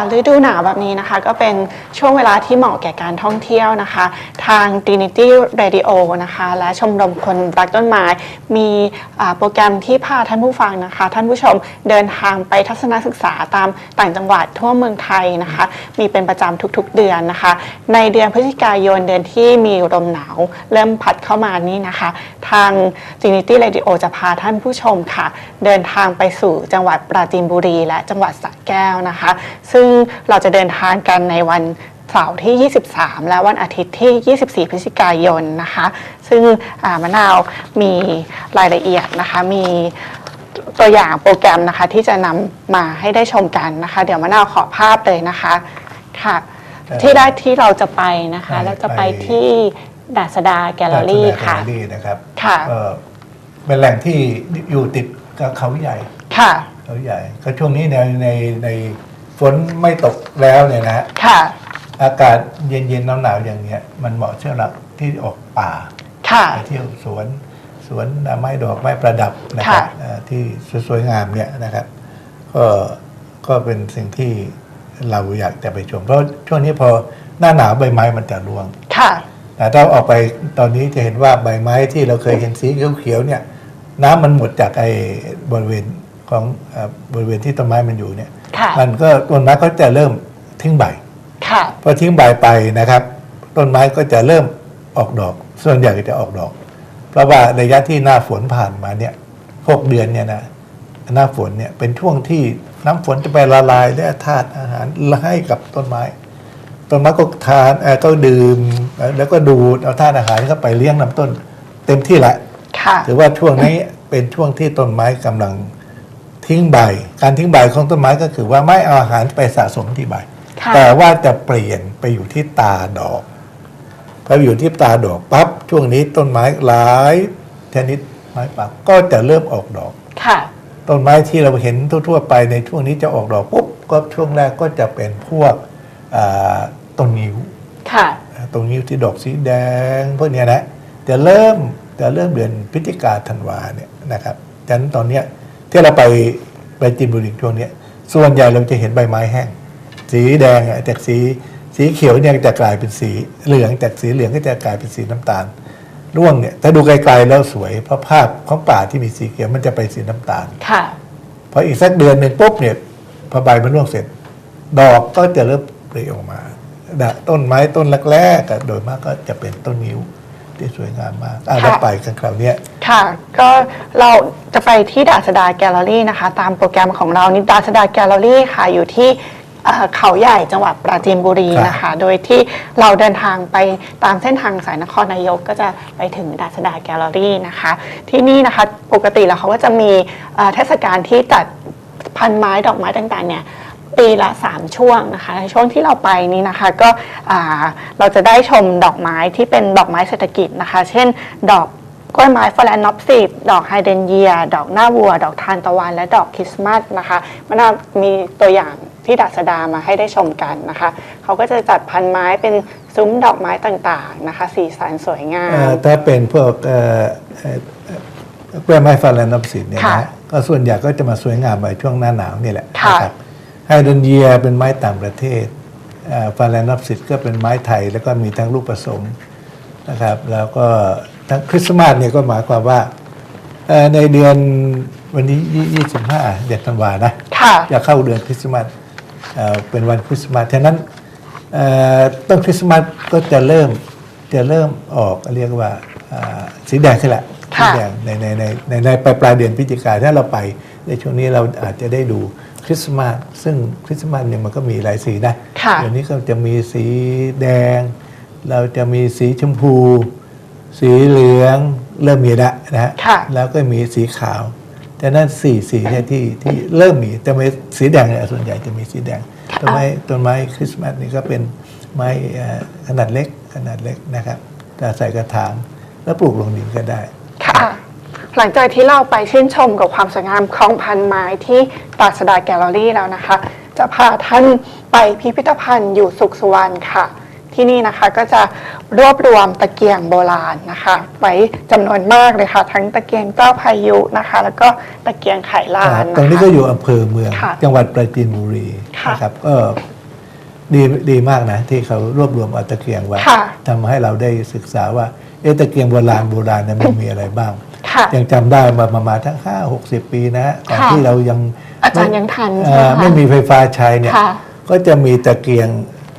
่ะฤดูหนาวแบบนี้นะคะ ก็เป็นช่วงเวลาที่เหมาะแก่การท่องเที่ยวนะคะ ทาง Trinity Radio นะคะ และชมรมคนรักต้นไม้ มีโปรแกรมที่พาท่านผู้ฟังนะคะ ท่านผู้ชมเดินทางไปทัศนศึกษาตามต่างจังหวัดทั่วเมืองไทยนะคะ มีเป็นประจำทุกๆเดือนนะคะ ในเดือนพฤศจิกายนเดือนที่มีลมหนาว เริ่มพัดเข้ามานี่นะคะ ทาง Trinity Radio จะพาท่านผู้ชมค่ะ เดินทางไปสู่จังหวัดปราจีนบุรี และจังหวัดสระแก้วนะคะ ซึ่งเราจะเดินทางกันในวันเสาร์ที่ 23 และวันอาทิตย์ที่ 24 พฤศจิกายนนะคะ ซึ่งอ่ามะนาวมีรายละเอียดนะคะ มีตัวอย่างโปรแกรมนะคะที่จะนำมาให้ได้ชมกันนะคะ เดี๋ยวมะนาวขอภาพเลยนะคะค่ะเอ่อที่ได้ที่เราจะไปนะคะไปเราจะไปไปที่ดาษดาแกลเลอรี่ค่ะแกลเลอรี่นะครับค่ะก็เป็นแหล่งที่อยู่ติดกับเขาใหญ่ค่ะเขาใหญ่ ก็ช่วงนี้ในในใน ฝนไม่ตกแล้วเนี่ยนะฮะค่ะ อากาศเย็นๆหนาวๆอย่างเงี้ยมันเหมาะสำหรับที่ออกป่าค่ะ ไปเที่ยวสวนสวนไม้ดอกไม้ประดับนะครับค่ะ เอ่อที่สวยๆงามเนี่ยนะครับ ก็ก็เป็นสิ่งที่เราอยากจะไปชม เพราะช่วงนี้พอหน้าหนาวใบไม้มันจะร่วง ค่ะ แต่ถ้าออกไปตอนนี้จะเห็นว่าใบไม้ที่เราเคยเห็นสีเขียวๆเนี่ย น้ำมันหมดจากไอ้บริเวณของเอ่อบริเวณที่ต้นไม้มันอยู่เนี่ย ค่ะมันก็ต้นไม้ก็จะเริ่มทิ้งใบค่ะพอทิ้งใบไปนะครับ ต้นไม้ก็จะเริ่มออกดอก ส่วนใหญ่จะออกดอก เพราะว่าระยะที่หน้าฝนผ่านมาเนี่ยหกเดือนเนี่ยนะหน้าฝนเนี่ยเป็นช่วงที่น้ำฝนจะไปละลายและธาตุอาหารให้กับต้นไม้ ต้นไม้ก็ทานเอ่อก็ดื่มเอ่อแล้วก็ดูดเอาธาตุอาหารเข้าไปเลี้ยงลำต้น เต็มที่แหละค่ะถือว่าช่วงนี้เป็นช่วงที่ต้นไม้กำลัง ทิ้งใบ การทิ้งใบของต้นไม้ก็คือว่าไม่เอาอาหารไปสะสมที่ใบค่ะแต่ว่าจะเปลี่ยนไปอยู่ที่ตาดอกพออยู่ที่ตาดอกปั๊บช่วงนี้ต้นไม้หลายชนิดไม้ป่าก็จะเริ่มออกดอกค่ะต้นไม้ที่เราเห็นทั่ว ๆ ไปในช่วงนี้จะออกดอกปุ๊บก็ช่วงแรกก็จะเป็นพวกอ่าต้นนิ้วค่ะตรงนิ้วที่ดอกสีแดงพวกเนี้ยนะจะเริ่มจะเริ่มเดือนพฤศจิกาธันวาเนี่ยนะครับฉะนั้นตอนเนี้ย ที่เราไปไปจินบุรีช่วงเนี้ยส่วนใหญ่เราจะเห็นใบไม้แห้ง สีแดงอะจากสีสีเขียวเนี่ยจะกลายเป็นสีเหลืองจากสีเหลืองก็จะกลายเป็นสีน้ำตาลร่วงเนี่ยถ้าดูไกลๆแล้วสวยเพราะภาพของป่าที่มีสีเขียวมันจะไปสีน้ำตาลค่ะพออีกสักเดือนหนึ่งปุ๊บเนี่ยพอใบมันร่วงเสร็จ ดอกก็จะเริ่มปลีออกมาดะต้นไม้ต้นแรกๆอะโดยมากก็จะเป็นต้นนิ้ว ที่สวยงามมากอะค่ะเราไปกันคราวเนี้ย ค่ะ ก็เราจะไปที่ดาษดาแกลเลอรี่นะคะ ตามโปรแกรมของเรานี่ดาษดาแกลเลอรี่ค่ะอยู่ที่เอ่อเขาใหญ่จังหวัดปราจีนบุรีนะคะ โดยที่เราเดินทางไปตามเส้นทางสายนครนายกก็จะไปถึงดาษดาแกลเลอรี่นะคะ ที่นี่นะคะปกติแล้วเขาก็จะมีเอ่อเทศกาลที่จัดพันไม้ดอกไม้ต่างๆเนี่ย ปีละ 3 ช่วงนะคะในช่วงที่เราไปนี้นะคะก็อ่าเราจะได้ชมดอกไม้ที่เป็นดอกไม้เศรษฐกิจนะคะ เช่น ดอกกล้วยไม้ฟลานอปซิดดอกไฮเดรนเยีย ดอกหน้าวัว ดอกทานตะวัน และดอกคริสต์มาสนะคะมันน่ามีตัวอย่างที่ดัสดามาให้ได้ชมกันนะคะ เขาก็จะจัดพันไม้เป็นซุ้มดอกไม้ต่างๆนะคะสีสันสวยงาเอ่มอถ้าเป็นพวกเอ่อเอ่อเอ่อกล้วยไม้ฟาแลนนับสินเนี่ยค่ะนะก็ส่วนใหญ่ก็จะมาสวยงามในช่วงหน้าหนาวนี่แหละค่ะนะครับ ไฮเดรนเยียเป็นไม้ต่างประเทศฟาแลนนับสิก็เป็นไม้ไทย แล้วก็มีทั้งลูกผสมนะครับ แล้วก็ทั้งคริสต์มาสเนี่ยก็หมายความว่าเอ่อในเดือนวันนี้ยี่สิบห้าเดือนธันวานะค่ะจะเข้าเดือนคริสต์มาสเอ่อเป็นวันคริสต์มาสฉะนั้นเอ่อต้นคริสต์มาสก็จะเริ่มจะเริ่มออกเรียกว่าอ่าสีแดงขึ้นแหละสีค่ะแดงในในในในในปลายปลายเดือนพฤศจิกาถ้าเราไป ในช่วงนี้เราอาจจะได้ดูคริสต์มาสซึ่งคริสต์มาสเนี่ยมันก็มีหลายสีนะค่ะ เดี๋ยวนี้ก็จะมีสีแดง เราจะมีสีชมพู สีเหลืองเริ่มมีแล้วนะฮะค่ะ แล้วก็มีสีขาว แต่นั้นสี่สีเนี่ยที่ที่เริ่มมีแต่ไม่สีแดงเนี่ยส่วนใหญ่จะมีสีแดงต้นไม้ต้นไม้คริสต์มาสนี่ก็เป็นไม้เอ่อขนาดเล็กขนาดเล็กนะครับแต่ใส่กระถางแล้วปลูกลงดินก็ได้ ค่ะ หลังจากที่เราไปชื่นชมกับความสวยงามของพันไม้ที่ตาสดาแกลเลอรี่แล้วนะคะ จะพาท่านไปพิพิธภัณฑ์อยู่สุขสุวรรณค่ะ ที่นี่นะคะก็จะรวบรวมตะเกียงโบราณนะคะ ไว้จำนวนมากเลยค่ะ ทั้งตะเกียงเจ้าพายุนะคะ แล้วก็ตะเกียงไขลานตรงนี้นะคะก็อยู่อำเภอเมืองค่ะจังหวัดปราจีนบุรีค่ะนะครับก็ดีดีมากนะที่เขารวบรวมเอาตะเกียงไว้ค่ะทำให้เราได้ศึกษาว่า เอะตะเกียงโบราณโบราณเนี่ยมันมีอะไรบ้างค่ะยังจำได้มาประมาณทั้งห้าหกสิบปีนะฮะก่อนค่ะที่เรายังอาจารย์ยังทันเอ่ใช่ไหมอคะไม่มีไฟฟ้าใช้เนี่ยค่ะก็จะมีตะเกียง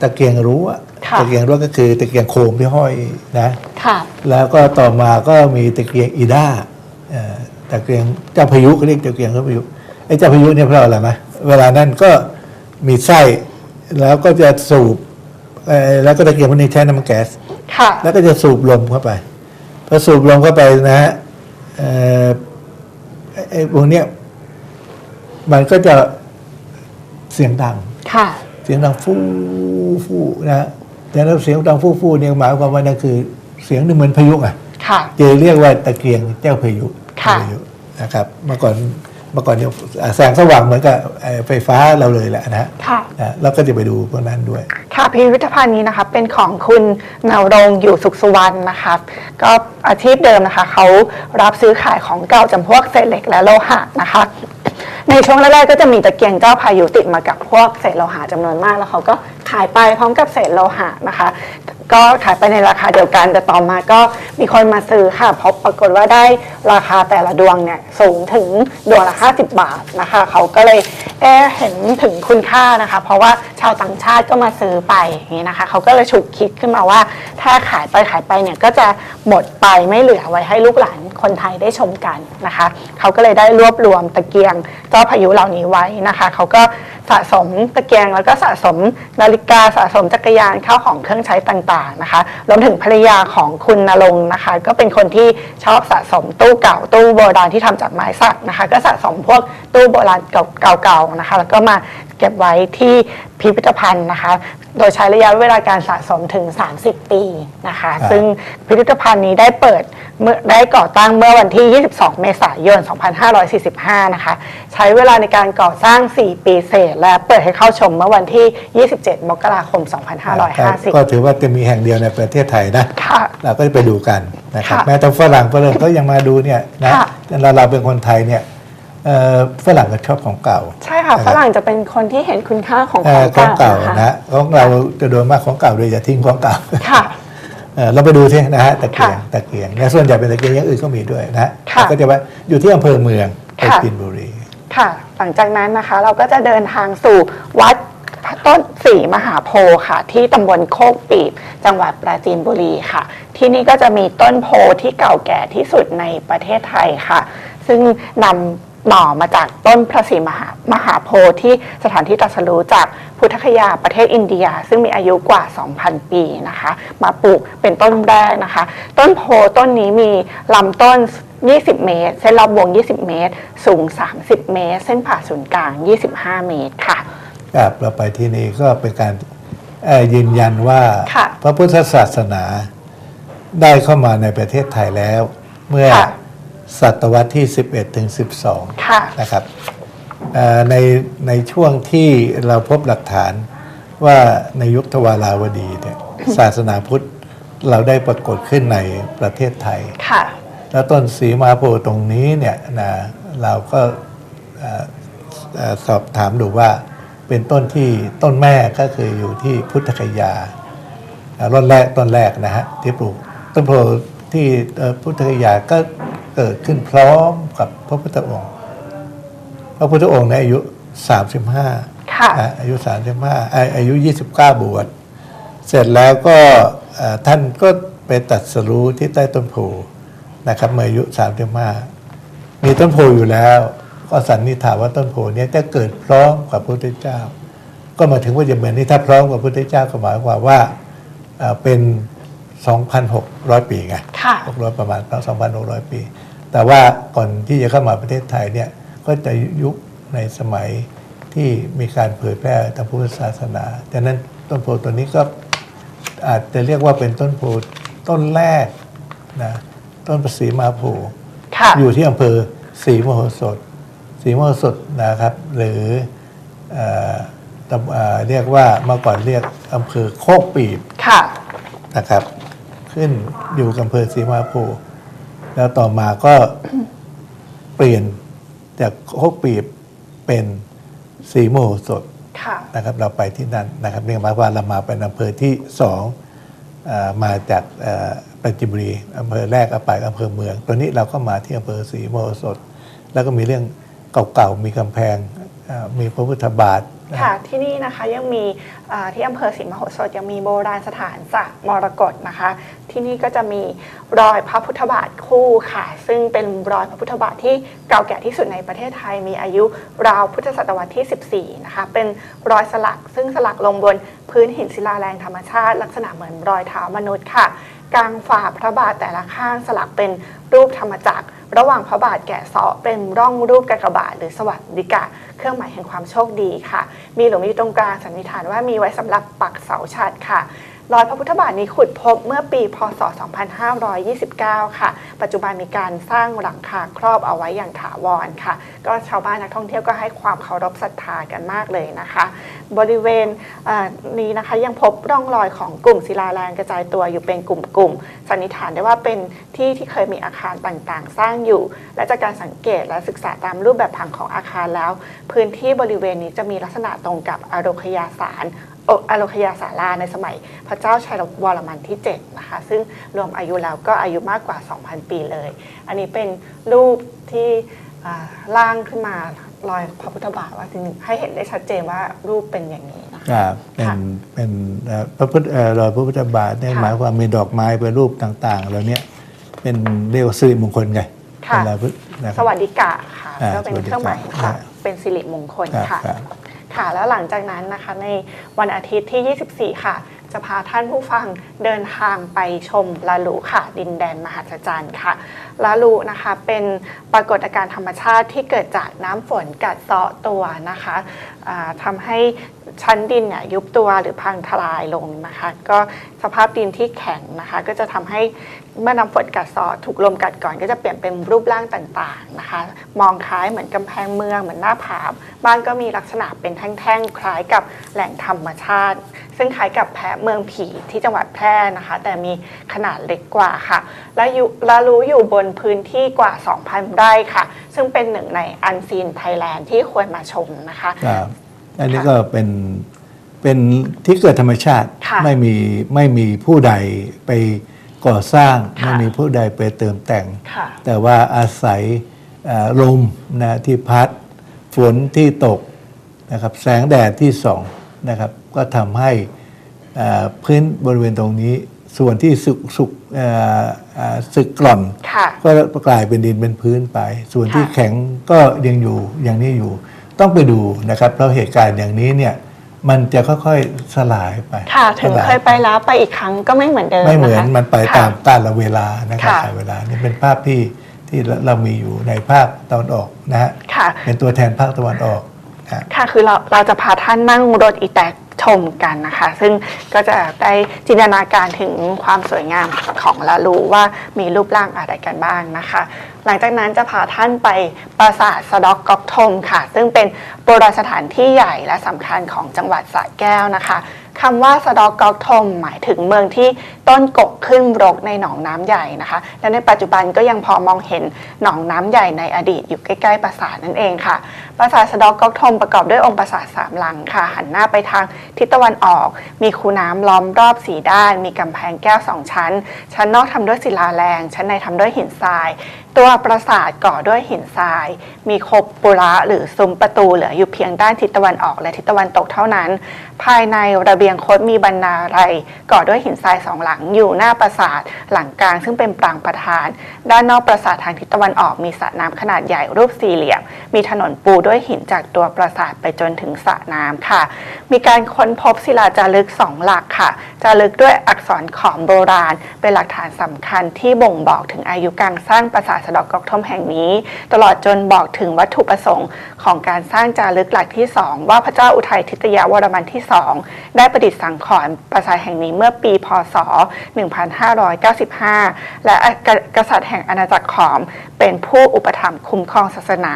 ตะเกียงรั้วค่ะตะเกียงรั้วก็คือตะเกียงโคมที่ห้อยนะค่ะแล้วก็ต่อมาก็มีตะเกียงอีด้าเอ่อตะเกียงเจ้าพายุเขาเรียกตะเกียงเจ้าพายุไอ้เจ้าพายุเนี่ยเพราะอะไรไหมเวลานั้นก็มีไส้แล้วก็จะสูบเอ่อแล้วก็ตะเกียงพวกนี้ใช้น้ำมันแก๊ส ค่ะ แล้วก็จะสูบลมเข้าไปพอสูบลมเข้าไปนะฮะเอ่อไอ้ไอ้พวกเนี้ยมันก็จะเสียงดัง ค่ะ เสียงดังฟู่ฟู่นะฮะแต่แล้วเสียงดังฟู่ฟู่เนี่ยหมายความว่านั่นคือ เสียงหนึ่งเหมือนพายุอะค่ะจะเรียกว่าตะเกียงเจ้าพายุค่ะพายุนะครับ เมื่อก่อน เมื่อก่อนเนี่ยแสงสว่างเหมือนกับไอ้ไฟฟ้าเราเลยแหละนะฮะค่ะนะแล้วก็จะไปดูพวกนั้นด้วย ค่ะพิพิธภัณฑ์นี้นะคะเป็นของคุณนรงค์อยู่สุขสุวรรณนะคะก็อาชีพเดิมนะคะเขารับซื้อขายของเก่าจำพวกเศษเหล็กและโลหะนะคะในช่วงแรกๆก็จะมีตะเกียงเจ้าพายุติดมากับพวกเศษโลหะจำนวนมากแล้วเขาก็ขายไปพร้อมกับเศษโลหะนะคะ ก็ขายไปในราคาเดียวกัน แต่ต่อมาก็มีคนมาซื้อค่ะเพราะปรากฏว่าได้ราคาแต่ละดวงเนี่ยสูงถึงดวงละ50 บาทนะคะ เขาก็เลย เอ๊เห็นถึงคุณค่านะคะ เพราะว่าชาวต่างชาติก็มาซื้อไปอย่างนี้นะคะเขาก็เลยฉุกคิดขึ้นมาว่า ถ้าขายไปขายไปเนี่ยก็จะหมดไปไม่เหลือไว้ให้ลูกหลานคนไทยได้ชมกันนะคะเขาก็เลยได้รวบรวมตะเกียงเจ้าพายุเหล่านี้ไว้นะคะเขาก็สะสมตะเกียงแล้วก็สะสมนาฬิกาสะสมจักรยานข้าวของเครื่องใช้ต่างๆนะคะรวมถึงภรรยาของคุณนรงนะคะ ก็เป็นคนที่ชอบสะสมตู้เก่าตู้โบราณที่ทำจากไม้สักนะคะ ก็สะสมพวกตู้โบราณเก่าๆนะคะ แล้วก็มาเก็บไว้ที่พิพิธภัณฑ์นะคะ โดยใช้ระยะเวลาการสะสมถึง 30 ปีนะคะครับซึ่งพิพิธภัณฑ์นี้ได้เปิดเมื่อได้ก่อตั้งเมื่อวันที่ 22 เมษายน 2545 นะคะ ใช้เวลาในการก่อสร้าง 4 ปีเศษ และเปิดให้เข้าชมเมื่อวันที่ 27 มกราคม 2550 ก็ถือว่าจะมีแห่งเดียวในประเทศไทยนะค่ะเราก็จะไปดูกันนะครับค่ะแม้แต่ฝรั่งฝรั่งก็ยังมาดูเนี่ยนะค่ะแต่เราเราเป็นคนไทยเนี่ยเอ่อ ฝรั่งก็ชอบของเก่า ใช่ค่ะนฝรั่งจะเป็นคนที่เห็นคุณค่าของเอ่ขอองของเก่าเก่านะคะนะของเราจะโดนมากของเก่าโดยอย่าทิ้งของเก่าค่ะเอ่อเราไปดูที่นะฮะตะเกียงค่ะตะเกียงและส่วนใหญ่เป็นตะเกียงอย่างอื่นก็มีด้วยนะค่ะก็จะว่าอยู่ที่อำเภอเมืองปราค่ะจีนบุรีค่ะ หลังจากนั้นนะคะเราก็จะเดินทางสู่วัดต้นสีมหาโพธิ์ค่ะ ที่ตำบลโคกปีบ จังหวัดปราจีนบุรีค่ะ ที่นี่ก็จะมีต้นโพธิ์ที่เก่าแก่ที่สุดในประเทศไทยค่ะ ซึ่งนำ หน่อมาจากต้นพระศรีมหามหาโพธิ์ที่สถานที่ตรัสรู้จากพุทธคยาประเทศอินเดีย ซึ่งมีอายุกว่า 2,000 ปีนะคะ มาปลูกเป็นต้นแรกนะคะ ต้นโพธิ์ต้นนี้มีลำต้น 20 เมตร เส้นรอบวง 20 เมตร สูง 30 เมตร เส้นผ่าศูนย์กลาง 25 เมตรค่ะครับเราไปที่นี่ก็เป็นการเอ่อยืนยันว่าค่ะพระพุทธศาสนาได้เข้ามาในประเทศไทยแล้ว เมื่อค่ะ ศตวรรษที่ 11 ถึง12ค่ะนะครับเอ่อในในช่วงที่เราพบหลักฐานว่าในยุคทวาราวดีเนี่ยศาสนาพุทธเราได้ปรากฏขึ้นในประเทศไทย ค่ะ แล้วต้นสีมหาโพธิ์ตรงนี้เนี่ยนะเราก็เอ่อเอ่อสอบถามดูว่าเป็นต้นที่ต้นแม่ก็คืออยู่ที่พุทธคยาเอ่อต้นแรกต้นแรกนะฮะที่ปลูกต้นโพธิ์ที่เอ่อพุทธคยาก็ เกิดขึ้นพร้อมกับพระพุทธองค์ พระพุทธองค์ในยอายุ35ค่ะอะอายุ35อะอายุ29บวชเสร็จแล้วก็เอ่อท่านก็ไปตัดสรู้ที่ใต้ต้นโพนะครับเมื่ออายุ35มีต้นโพอยู่แล้ว ก็สันนิษฐานว่าต้นโพเนี้จะเกิดพร้อมกับพระพุทธเจ้า ก็มาถึงว่าจะเหมือนนี้ถ้าพร้อมกับพระพุทธเจ้าก็หมายความว่าเอ่อเป็น 2,600 ปีไงค่ะ 600 ประมาณ 2,600 ปี แต่ว่าก่อนที่จะเข้ามาประเทศไทยเนี่ย ก็จะยุคในสมัยที่มีการเผยแพร่ทางพุทธศาสนาดังนั้นต้นโพตัวนี้ก็อาจจะเรียกว่าเป็นต้นโพต้นแรกนะต้นประสีมาโพธิ์ค่ะอยู่ที่อำเภอศรีมโหสถศรีมโหสถนะครับ หรือเอ่อตำเอ่อเรียกว่าเมื่อก่อนเรียกอำเภอโคกปีบค่ะนะครับ ขึ้นอยู่กับอำเภอศรีมหาโพธิ์แล้วต่อมาก็เปลี่ยนจากโคกปีบเป็นศรีโมโหสถค่ะนะครับ เราไปที่นั่นนะครับนี่หมายความว่าเรามาเป็นอำเภอที่สองเออมาจากเอ่อปราจินบุรีอำเภอแรกเอาไปอำเภอเมือง ตอนนี้เราก็มาที่อำเภอศรีโมโหสถแล้วก็มีเรื่องเก่าๆมีกำแพงเอ่อมีพระพุทธบาท ค่ะที่นี่นะคะยังมีที่อำเภอศรีมโหสถยังมีโบราณสถานสระมรกตนะคะ ที่นี่ก็จะมีรอยพระพุทธบาทคู่ค่ะ ซึ่งเป็นรอยพระพุทธบาทที่เก่าแก่ที่สุดในประเทศไทยมีอายุราวพุทธศตวรรษที่ 14 นะคะ เป็นรอยสลัก ซึ่งสลักลงบนพื้นหินศิลาแรงธรรมชาติ ลักษณะเหมือนรอยเท้ามนุษย์ค่ะกลางฝ่าพระบาทแต่ละข้างสลักเป็นรูปธรรมจักร ระหว่างพระบาทแกะเสาะเป็นร่องรูปกากบาทหรือสวัสดิกะ เครื่องหมายแห่งความโชคดีค่ะ มีหลุมอยู่ตรงกลางสันนิษฐานว่ามีไว้สำหรับปักเสาฉัดค่ะ รอยพระพุทธบาทนี้ขุดพบเมื่อปีพศ 2529 ค่ะ ปัจจุบันมีการสร้างหลังคาครอบเอาไว้อย่างถาวรค่ะ ก็ชาวบ้านนักท่องเที่ยวก็ให้ความเคารพศรัทธากันมากเลยนะคะ บริเวณนี้นะคะยังพบร่องรอยของกลุ่มศิลาแรงกระจายตัวอยู่เป็นกลุ่มๆสันนิษฐานได้ว่าเป็นที่ที่เคยมีอาคารต่างๆ สร้างอยู่ และจากการสังเกตและศึกษาตามรูปแบบผังของอาคารแล้ว พื้นที่บริเวณนี้จะมีลักษณะตรงกับอารคยาสาร ออารคยาสาราในสมัยพระเจ้าชัยวรมันที่7นะคะซึ่งรวมอายุแล้วก็อายุมากกว่า 2,000 ปีเลย อันนี้เป็นรูปที่อ่าร่างขึ้นมารอยพระพุทธบาทว่าถึงให้เห็นได้ชัดเจนว่ารูปเป็นอย่างนี้นะคะครับเป็นค่ะเป็นเอ่อพระพุทธเอ่อรอยพระพุทธบาทเนี่ยค่ะหมายความมีดอกไม้เป็นรูปต่างๆแล้วเนี่ยเป็นเรียกว่าสิริมงคลไงค่ะเป็นรอยพุทธนะคสรับวัสดิกะค่ะอ่าก็เป็นเครื่องหมายสวัสดิกะค่ะอ่าเป็นสิริมงคลครับค่ะ ค่ะ แล้วหลังจากนั้นนะคะในวันอาทิตย์ที่ 24 ค่ะ จะพาท่านผู้ฟังเดินทางไปชมลาลูค่ะ ดินแดนมหัศจรรย์ค่ะลาลูนะคะเป็นปรากฏการณ์ธรรมชาติที่เกิดจากน้ำฝนกัดเซาะตัวนะคะทำให้ชั้นดินเนี่ยยุบตัวหรือพังทลายลงนะคะ ก็สภาพดินที่แข็งนะคะ ก็จะทำให้เมื่อน้ำฝนกัดเซาะถูกลมกัดก่อน ก็จะเปลี่ยนเป็นรูปร่างต่างๆนะคะ มองคล้ายเหมือนกำแพงเมืองเหมือนหน้าผาบ้านก็มีลักษณะเป็นแท่งๆ คล้ายกับแหล่งธรรมชาติ ซึ่งคล้ายกับแพะเมืองผีที่จังหวัดแพร่นะคะ แต่มีขนาดเล็กกว่าค่ะ และอยู่และรู้อยู่บนพื้นที่กว่า 2,000 ไร่ค่ะ ซึ่งเป็นหนึ่งในอันซีนไทยแลนด์ที่ควรมาชมนะคะครับอันนี้ก็เป็นเป็นที่เกิดธรรมชาติค่ะไม่มีไม่มีผู้ใดไปก่อสร้างค่ะไม่มีผู้ใดไปเติมแต่งค่ะแต่ว่าอาศัยเอ่อลมนะที่พัดฝนที่ตกนะครับแสงแดดที่ส่องนะครับก็ทำให้เอ่อพื้นบริเวณตรงนี้ ส่วนที่สุกสุกเอ่อเอ่อสึกกร่อนค่ะก็กลายเป็นดินเป็นพื้นไป ส่วนที่ค่ะแข็งก็ยังอยู่อย่างนี้อยู่ ต้องไปดูนะครับเพราะเหตุการณ์อย่างนี้เนี่ยมันจะค่อยๆสลายไป ค่ะ ถึงสลาเคยไปแล้วไปอีกครั้งก็ไม่เหมือนเดิมไม่เหมือนะคะมันไปค่ะตามกาลเวลานะครับค่ะกาลเวลานี่เป็นภาพที่ที่เรามีอยู่ในภาคตะวันออกนะฮะค่ะเป็นตัวแทนภาคตะวันออกนะฮะค่ะคือเราเราจะพาท่านนั่งรถอีแตก ชมกันนะคะ ซึ่งก็จะได้จินตนาการถึงความสวยงามของละลูว่ามีรูปร่างอะไรกันบ้างนะคะหลังจากนั้นจะพาท่านไปปราสาทสะดอกกอกทมค่ะ ซึ่งเป็นโบราณสถานที่ใหญ่และสำคัญของจังหวัดสระแก้วนะคะคำว่าสะดอกกอกทมหมายถึงเมืองที่ต้นกกขึ้นรกในหนองน้ำใหญ่นะคะ และในปัจจุบันก็ยังพอมองเห็นหนองน้ำใหญ่ในอดีตอยู่ใกล้ๆปราสาทนั่นเองค่ะ ปราสาทสะดอกกอกทมประกอบด้วยองค์ปราสาทสามหลังค่ะ หันหน้าไปทางทิศตะวันออก มีคูน้ำล้อมรอบสีด้าน มีกำแพงแก้วสองชั้น ชั้นนอกทำด้วยศิลาแรง ชั้นในทำด้วยหินทรายตัวปราสาทก่อด้วยหินทราย มีคบปุระหรือซุ้มประตูเหลืออยู่เพียงด้านทิศตะวันออกและทิศตะวันตกเท่านั้น ภายในระเบียงคดมีบรรณาไรยก่อด้วยหินทรายสองหลังอยู่หน้าปราสาทหลังกลางซึ่งเป็นปรางประธาน ด้านนอกปราสาททางทิศตะวันออกมีสระน้ำขนาดใหญ่รูปสี่เหลี่ยม มีถนนปูด้วยหินจากตัวปราสาทไปจนถึงสระน้ำค่ะ มีการค้นพบศิลาจารึกสองหลักค่ะจารึกด้วยอักษรขอมโบราณ เป็นหลักฐานสำคัญที่บ่งบอกถึงอายุการสร้างปราสาทสะดอกกอกทมแห่งนี้ ตลอดจนบอกถึงวัตถุประสงค์ของการสร้างจารึกหลักที่สองว่าพระเจ้าอุทัยทิตยาวรมันที่สองได้ประดิษฐ์สังขรณ์ปราสาทแห่งนี้เมื่อปีพศ 1595 และกษัตริย์แห่งอาณาจักรขอมเป็นผู้อุปถัมภ์คุ้มครองศาสนา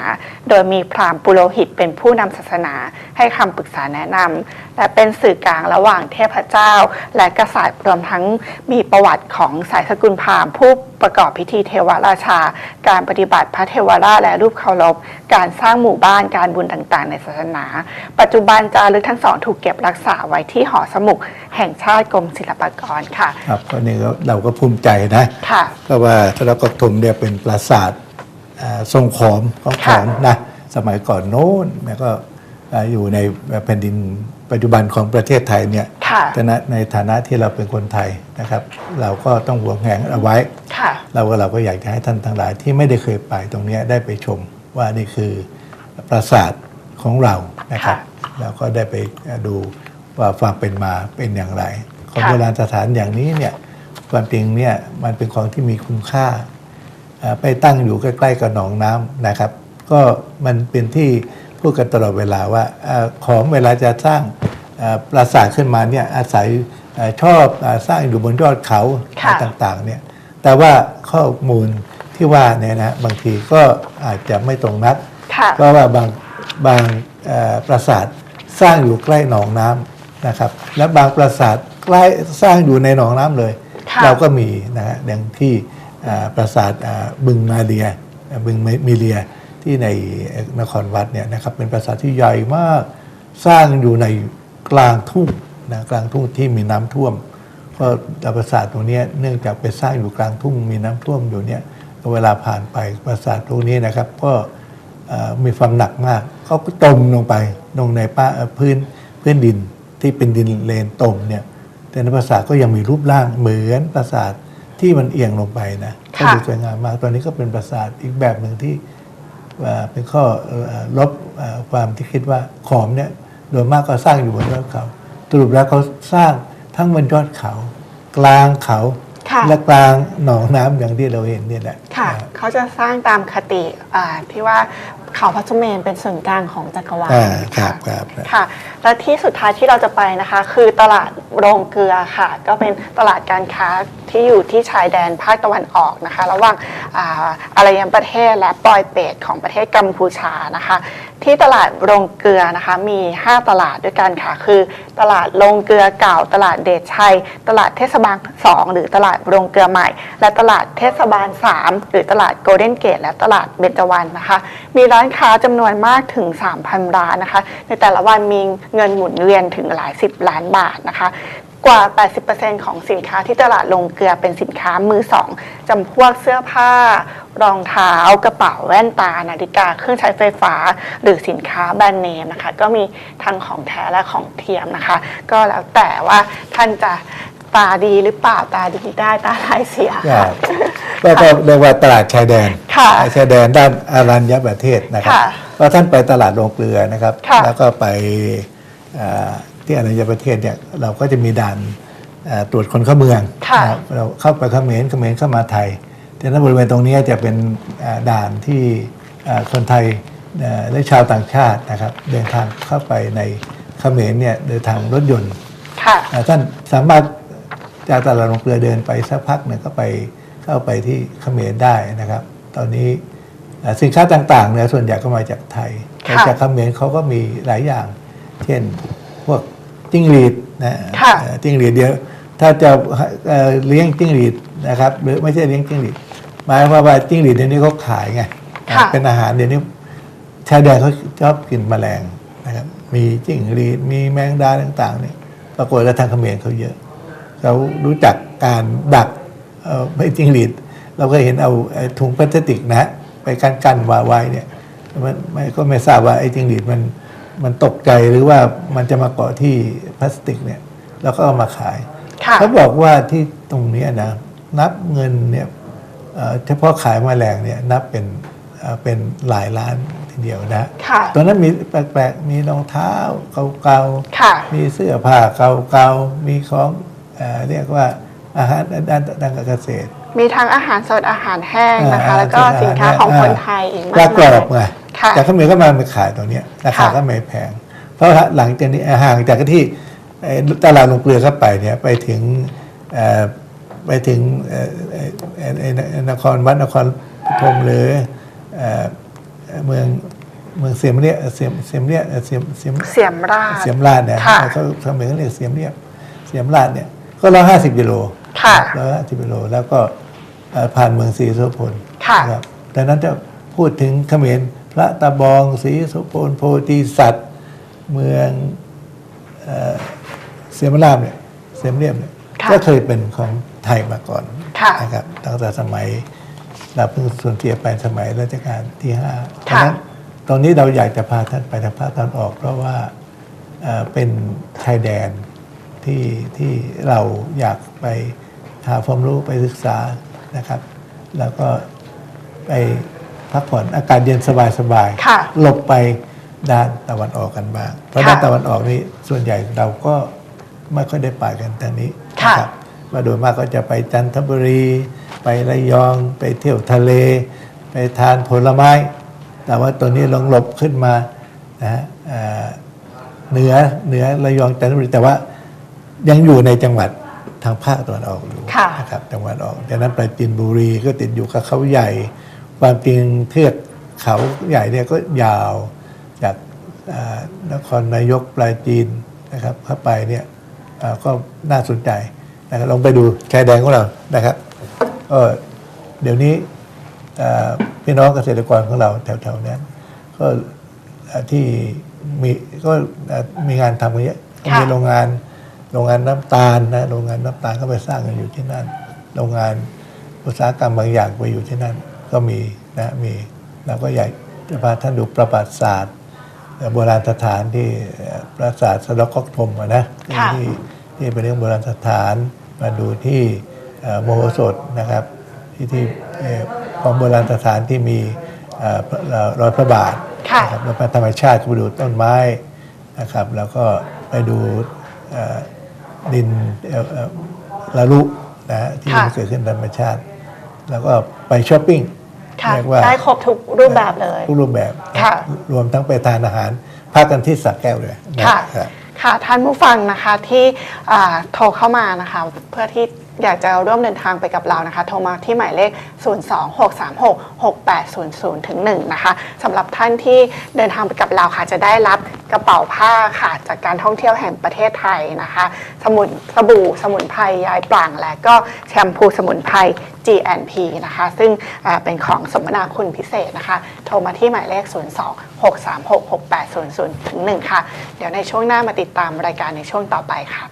โดยมีพราหมณ์ปุโรหิตเป็นผู้นำศาสนาให้คำปรึกษาแนะนำและเป็นสื่อกลางระหว่างเทพเจ้า และกษัตริย์รวมทั้งมีประวัติของสายสกุลพราหมณ์ผู้ประกอบพิธีเทวราชา การปฏิบัติพระเทวราชและรูปเคารพ การสร้างหมู่บ้านการบุญต่างๆ ในศาสนา ปัจจุบันจารึกทั้งสองถูกเก็บรักษาไว้ที่หอสมุดแห่งชาติกรมศิลปากรค่ะ ครับก็นี่ก็เราก็ภูมิใจนะค่ะก็ว่าทรกกทุมเนี่ยเป็นปราสาทอ่าทรงขอมของขอมนะสมัยก่อนโน้นแล้วก็ อ่าอยู่ในแผ่นดินปัจจุบันของประเทศไทยเนี่ยค่ะแต่ณในฐานะที่เราเป็นคนไทยนะครับ เราก็ต้องหวงแหนเอาไว้ค่ะเราก็เราก็อยากจะให้ท่านทั้งหลายที่ไม่ได้เคยไปตรงเนี้ยได้ไปชม ว่านี่คือปราสาทของเรานะครับค่ะแล้วก็ได้ไปดูว่าความเป็นมาเป็นอย่างไร ของค่ะโบราณสถานอย่างนี้เนี่ยความจริงเนี่ยมันเป็นของที่มีคุณค่าอ่าไปตั้งอยู่ใกล้ ๆ กับหนองน้ำนะครับ ก็มันเป็นที่ พูดกันตลอดเวลาว่าอาของเวลาจะสร้างอ่าปราสาทขึ้นมาเนี่ยอาศัยอาชอบอาสร้างอยู่บนยอดเขาค่ะต่างๆเนี่ยแต่ว่าข้อมูลที่ว่าเนี่ยนะบางทีก็อาจจะไม่ตรงนักค่ะเพราะว่าบางบางเอ่อปราสาทสร้างอยู่ใกล้หนองน้ำนะครับ และบางปราสาทใกล้สร้างอยู่ในหนองน้ำเลยค่ะเราก็มีนะฮะอย่างที่อ่าปราสาทอ่าบึงมาเรียอ่าบึงมีเรีย ที่ในนครวัดเนี่ยนะครับเป็นปราสาทที่ใหญ่มากสร้างอยู่ในกลางทุ่งนะกลางทุ่งที่มีน้ำท่วม ก็ปราสาทตรงเนี้ยเนื่องจากไปสร้างอยู่กลางทุ่งมีน้ำท่วมอยู่เนี่ยเวลาผ่านไปปราสาทตรงนี้นะครับ ก็เอ่อมีความหนักมากเขาก็จมลงไปลงในป้าเอ่อพื้นพื้นดินที่เป็นดินเลนตมเนี่ยแต่ในปราสาทก็ยังมีรูปร่างเหมือนปราสาทที่มันเอียงลงไปนะก็ค่ะดูสวยงามมากตอนนี้ก็เป็นปราสาทอีกแบบหนึ่งที่ว่า เป็นข้อเอ่อลบเอ่อความที่คิดว่าขอมเนี่ยโดยมากก็สร้างอยู่บนยอดเขาสรุปแล้วเขาสร้างทั้งบนยอดเขา กลางเขาค่ะและกลางหนองน้ำอย่างที่เราเห็นเนี่ยแหละค่ะอ่าเขาจะสร้างตามคติอ่าที่ว่า เขาพระสุเมนเป็นศูนย์กลางของจักรวาลอ่าครับค่ะครับครับค่ะ และที่สุดท้ายที่เราจะไปนะคะ คือตลาดโรงเกลือค่ะ ก็เป็นตลาดการค้าที่อยู่ที่ชายแดนภาคตะวันออกนะคะ ระหว่างอ่าอารยันประเทศและปอยเปตของประเทศกัมพูชานะคะ ที่ตลาดโรงเกลือนะคะ มี 5 ตลาดด้วยกันค่ะ คือ ตลาดโรงเกลือเก่า ตลาดเดชชัย ตลาดเทศบาล 2 หรือตลาดโรงเกลือใหม่ และตลาดเทศบาล 3 หรือตลาดโกลเด้นเกตและตลาดเบญจวรรณนะคะ มีร้านค้าจำนวนมากถึง 3,000 ร้านนะคะ ในแต่ละวันมีเงินหมุนเวียนถึงหลายสิบล้านบาทนะคะกว่า 80%ของสินค้าที่ตลาดลงเกลือเป็นสินค้ามือสองจำพวกเสื้อผ้า รองเท้า กระเป๋า แว่นตา นาฬิกา เครื่องใช้ไฟฟ้า หรือสินค้าแบรนด์เนมนะคะ ก็มีทั้งของแท้และของเทียมนะคะ ก็แล้วแต่ว่าท่านจะ ตาดีหรือเปล่าตาดีได้ตาร้ายเสีย ครับก็ก็เรียกว่าตลาดชายแดนค่ะชายแดนด้านอารัญญประเทศนะครับค่ะก็ท่านไปตลาดโรงเกลือนะครับ ค่ะแล้วก็ไปอ่าที่อารัญญประเทศเนี่ยเราก็จะมีด่านอ่าตรวจคนเข้าเมืองค่ะนะครับเราเข้าไปเขมรเขมรเข้ามาไทยแต่นั้นบริเวณตรงนี้จะเป็นอ่าด่านที่อ่าคนไทยอ่าและชาวต่างชาตินะครับ เดินทางเข้าไปในเขมรเนี่ยเดินทางรถยนต์ ค่ะ อ่าท่านสามารถ จากตลาดลงเกลือเดินไปสักพักหนึ่งก็ไปเข้าไปที่เขมรได้นะครับ ตอนนี้อ่าสินค้าต่างๆเนี่ยส่วนใหญ่ก็มาจากไทยแต่ค่ะจากเขมรเขาก็มีหลายอย่าง เช่นพวกจิ้งหรีดนะค่ะเอ่อจิ้งหรีดเดียวถ้าจะเอ่อเลี้ยงจิ้งหรีดนะครับ หรือไม่ใช่เลี้ยงจิ้งหรีดหมายความว่าจิ้งหรีดเดี๋ยวนี้เขาขายไงค่ะเป็นอาหารเดี๋ยวนี้ชายแดนเขาชอบกินแมลงนะครับมีจิ้งหรีดมีแมงดาต่างๆเนี่ยปรากฏว่าทางเขมรเขาเยอะ เขารู้จักการดักเอ่อไม่จิ้งหรีดเราก็เห็นเอาไอ้ถุงพลาสติกนะฮะไปกั้นกันๆวาไว้เนี่ยมันไม่ก็ไม่ทราบว่าไอ้จิ้งหรีดมันมันตกใจหรือว่ามันจะมาเกาะที่พลาสติกเนี่ยแล้วก็เอามาขายค่ะเขาบอกว่าที่ตรงเนี้ยนะนับเงินเนี่ยเอ่อเฉพาะขายแมลงเนี่ยนับเป็นเอ่อเป็นหลายล้านทีเดียวนะค่ะตอนนั้นมีแปลกๆมีรองเท้าเก่าค่ะๆมีเสื้อผ้าเก่าๆมีของ เอ่อเรียกว่าอาหารด้านด้านการเกษตร มีทั้งอาหารสดอาหารแห้งนะคะอ่าแล้วก็สินค้าของคนไทยอีกปมากลากรมาอยบไงค่ะแต่เขามีก็มาไปขายตรงเนี้ยราคาค่ะก็ไม่แพง เพราะหลังจากนี้ห่างจากที่ไอ้ตลาดลงเกลือเข้าไปเนี่ยไปถึงเอ่อไปถึงเอ่อเอ่อเอ่อเอ่อนครวัดนครปฐมหรือเอ่อเมืองเมืองเสียมเรียเสียมเสียมเรียเสียมเสียมเสียมราชเสียมราดเนี่ยค่ะเขาเขาเหมือนเขาเรียกเสียมเรียบเสียมราดเนี่ย ก็ร้อยห้าสิบกิโลค่ะร้อยห้าสิบกิโลแล้วก็เอ่อผ่านเมืองศรีโสพลค่ะนะครับดังนั้นจะพูดถึงเขมรพระตะบองศรีโสพลโพธิสัตว์ เมืองเอ่อเสียมราบเนี่ยเสียมเรียบเนี่ยค่ะก็เคยเป็นของไทยมาก่อนค่ะนะครับตั้งแต่สมัยเราเพิ่งสูญเสียไปสมัยรัชกาลที่ห้าเพค่ะราะฉะนั้นตรงนี้เราอยากจะพาท่านไปทางภาคตะวันออก เพราะว่าเอ่อเป็นชายแดน ที่ที่เราอยากไปหาความรู้ไปศึกษานะครับ แล้วก็ไปพักผ่อนอากาศเย็นสบายๆค่ะหลบไปด้านตะวันออกกันบ้างเพราะค่ะด้านตะวันออกนี่ส่วนใหญ่เราก็ไม่ค่อยได้ไปกันทางนี้ค่ะนะครับว่าโดยมากก็จะไปจันทบุรี ไประยอง ไปเที่ยวทะเล ไปทานผลไม้ แต่ว่าตัวนี้ลองหลบขึ้นมานะฮะเอ่อเหนือเหนือระยองจันทบุรีแต่ว่า ยังอยู่ในจังหวัดทางภาคตะวันออกอยู่ค่ะ นะครับจังหวัดออกดังนั้นปราจีนบุรีก็ติดอยู่กับเขาใหญ่ ความจริงเทือกเขาใหญ่เนี่ยก็ยาวจากอ่านครนายกปลายจีนนะครับเข้าไปเนี่ยอ่าก็น่าสนใจนะครับลองไปดูชายแดนของเรานะครับก็เดี๋ยวนี้อ่าพี่น้องเกษตรกรของเราแถวๆนั้น ก็อ่าที่มีก็อ่ามีงานทำกันเยอะก็มีค่ะ โรงงาน โรงงานน้ำตาลนะโรงงานน้ำตาลก็ไปสร้างกันอยู่ที่นั่น โรงงานอุตสาหกรรมบางอย่างไปอยู่ที่นั่น ก็มีนะมีเราก็อยากจะพาท่านดูประวัติศาสตร์เอ่อโบราณสถานที่เอ่อปราสาทสะดอกก๊อกทมอะนะค่ะที่ที่เป็นเรื่องโบราณสถานมาดูที่เอ่อโมโหสถนะครับ ที่ที่เอ่อของโบราณสถานที่มีเอ่อพระเอ่อรอยพระบาทค่ะนะครับแล้วก็ธรรมชาติก็ไปดูต้นไม้นะครับ แล้วก็ไปดูเอ่อ ดินเอ่อเอ่อละลุนะฮะที่ค่ะมันเกิดขึ้นธรรมชาติ แล้วก็ไปช้อปปิ้งค่ะเรียกว่าได้ครบทุกรูปแบบเลยทุกรูปแบบค่ะรวมทั้งไปทานอาหารพักกันที่สักแก้วเลยนะค่ะครับค่ะท่านผู้ฟังนะคะที่อ่าโทรเข้ามานะคะเพื่อที่ อยากจะร่วมเดินทางไปกับเรานะคะ โทรมาที่หมายเลข 026366800ถึง1นะคะสำหรับท่านที่เดินทางไปกับเราค่ะจะได้รับกระเป๋าผ้าค่ะจากการท่องเที่ยวแห่งประเทศไทยนะคะ สมุนสบู่สมุนไพรยายปลางและก็แชมพูสมุนไพร GNP นะคะ ซึ่งเป็นของสมนาคุณพิเศษนะคะ โทรมาที่หมายเลข 026366800ถึง1ค่ะ เดี๋ยวในช่วงหน้ามาติดตามรายการในช่วงต่อไปค่ะ